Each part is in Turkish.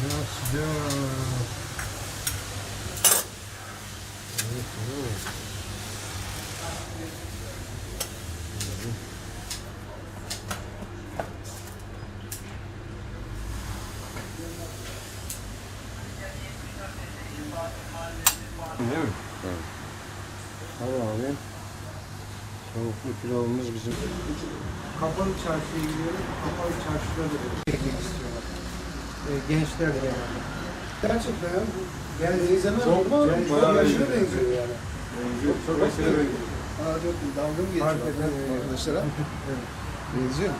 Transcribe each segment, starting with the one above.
Ya sıcak. Evet, evet. Değil mi? Evet. Al abi. Tavuklu pilavımız bizim. Kapalı çarşıya gidiyorum. Kapalı çarşıda da çekmek istiyorlar. Ee, gençler de genelde. Gerçekten ya. Yani ama çok çok bayağı yaşına benziyor. benziyor yani. Çok çok aşırı benziyor. Aa çok. Dalga mı geçiyor Hakikaten, bak, evet. arkadaşlara? Benziyor.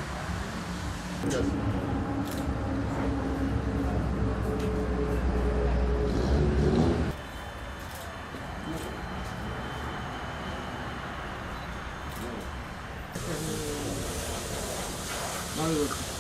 Hadi bakalım.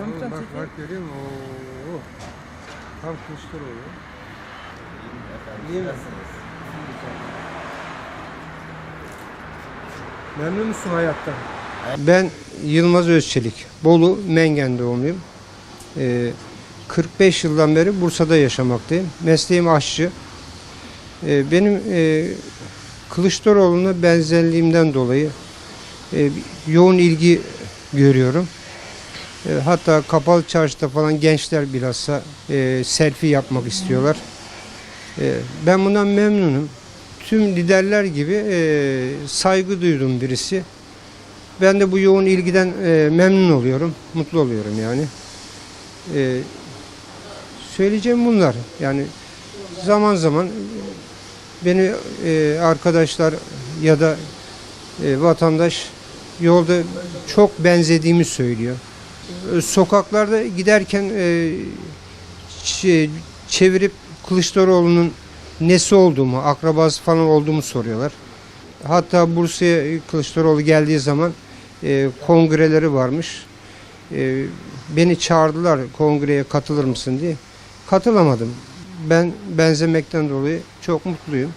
Bak bak, bak görüyor musun? Oo. Tam Kılıçdaroğlu. İyi mi? Memnun musun hayattan? Ben Yılmaz Özçelik. Bolu Mengen doğumluyum. Ee, 45 yıldan beri Bursa'da yaşamaktayım. Mesleğim aşçı. Ee, benim e, Kılıçdaroğlu'na benzerliğimden dolayı e, yoğun ilgi görüyorum. E, hatta kapalı çarşıda falan gençler bilhassa e, selfie yapmak istiyorlar. E, ben bundan memnunum. Tüm liderler gibi e, saygı duyduğum birisi. Ben de bu yoğun ilgiden e, memnun oluyorum, mutlu oluyorum yani. E, söyleyeceğim bunlar. Yani zaman zaman beni e, arkadaşlar ya da e, vatandaş yolda çok benzediğimi söylüyor. E, Sokaklarda giderken e, çe- çevirip Kılıçdaroğlu'nun nesi olduğumu, akrabası falan olduğumu soruyorlar. Hatta Bursa'ya Kılıçdaroğlu geldiği zaman e, kongreleri varmış. E, beni çağırdılar kongreye katılır mısın diye. Katılamadım. Ben benzemekten dolayı çok mutluyum.